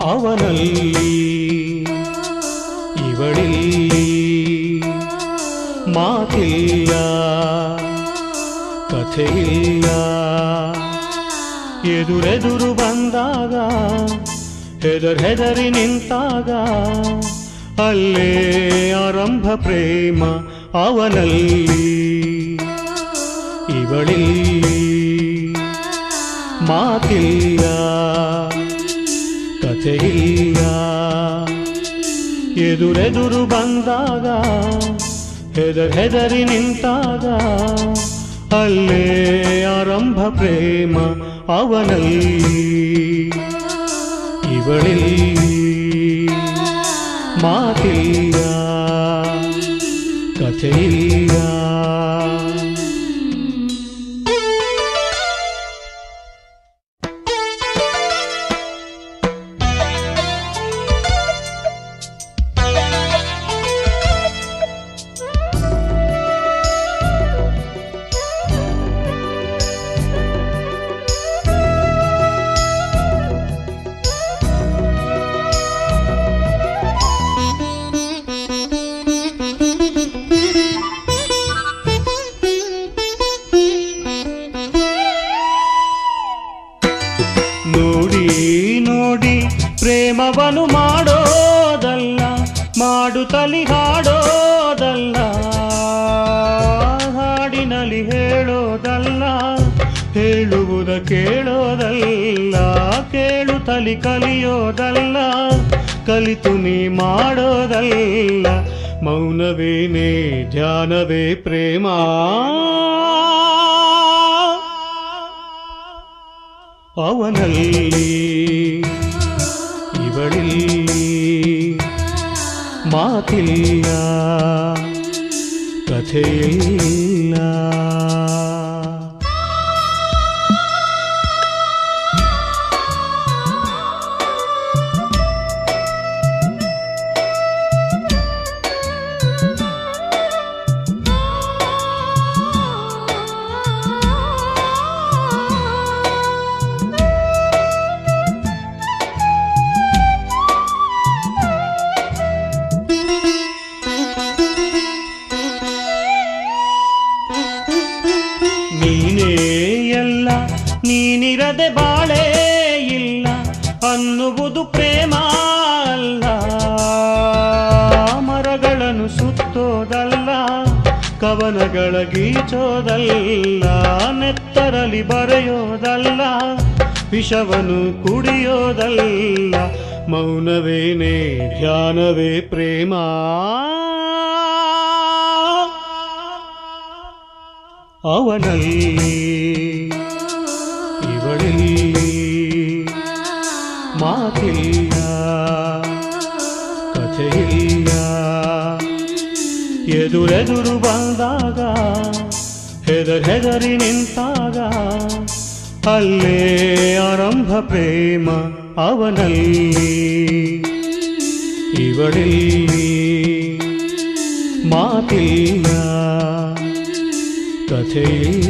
ಅವನಲ್ಲಿ, ಇವಳಿಲ್ಲಿ ಮಾತಿಲ್ಲ, ಕಥೆಯಿಲ್ಲ. ಎದುರೆದುರು ಬಂದಾಗ, ಹೆದರ್ ಹೆದರಿ ನಿಂತಾಗ, ಅಲ್ಲೇ ಆರಂಭ ಪ್ರೇಮ ಅವನಲ್ಲಿ. ಇವಳಿಲ್ಲಿ ಮಾತಿಲ್ಲ. ಕಥೆಯಿಲ್ಲ ಎದುರೆದುರು ಬಂದಾಗ ಹೆದರ್ ಹೆದರಿ ನಿಂತಾಗ ಅಲ್ಲೇ ಆರಂಭ ಪ್ರೇಮ ಅವನಲ್ಲಿ. ಇವಳಿಲ್ಲಿ ಮಾತಿಲ್ಲ ಕಥೆಯಿಲ್ಲ. ಪ್ರೇಮವನು ಮಾಡೋದಲ್ಲ ಮಾಡುತ್ತಲಿ ಹಾಡೋದಲ್ಲ, ಹಾಡಿನಲ್ಲಿ ಹೇಳೋದಲ್ಲ, ಹೇಳುವುದ ಕೇಳೋದಲ್ಲ ಕೇಳುತ್ತಲಿ ಕಲಿಯೋದಲ್ಲ, ಕಲಿತು ನೀ ಮಾಡೋದಲ್ಲ, ಮೌನವೇನೇ, ಧ್ಯಾನವೇ ಪ್ರೇಮ. ಅವನಲ್ಲಿ ಇವಳಿಲ್ಲಿ ಮಾತಿಲ್ಲ ಕಥೆಯಿಲ್ಲ ಬಾಳೇ ಇಲ್ಲ, ಅನ್ನುವುದು ಪ್ರೇಮ ಅಲ್ಲ ಮರಗಳನ್ನು ಸುತ್ತೋದಲ್ಲ, ಕವನಗಳ ಗೀಚೋದಲ್ಲ, ನೆತ್ತರಲಿ ಬರೆಯೋದಲ್ಲ, ವಿಷವನ್ನು ಕುಡಿಯೋದಲ್ಲ ಮೌನವೇನೇ ಧ್ಯಾನವೇ ಪ್ರೇಮ. ಅವನಲ್ಲಿ ಇವಳಿಲ್ಲಿ ಮಾತಿಲ್ಲ ಕಥೆಯಿಲ್ಲ ಎದುರೆದುರು ಬಂದಾಗ ಹೆದರ್ ಹೆದರಿ ನಿಂತಾಗ ಅಲ್ಲೇ ಆರಂಭ ಪ್ರೇಮ ಅವನಲ್ಲಿ ಇವಳಿಲ್ಲಿ ಮಾತಿಲ್ಲ ಕಥೆಯಿಲ್ಲ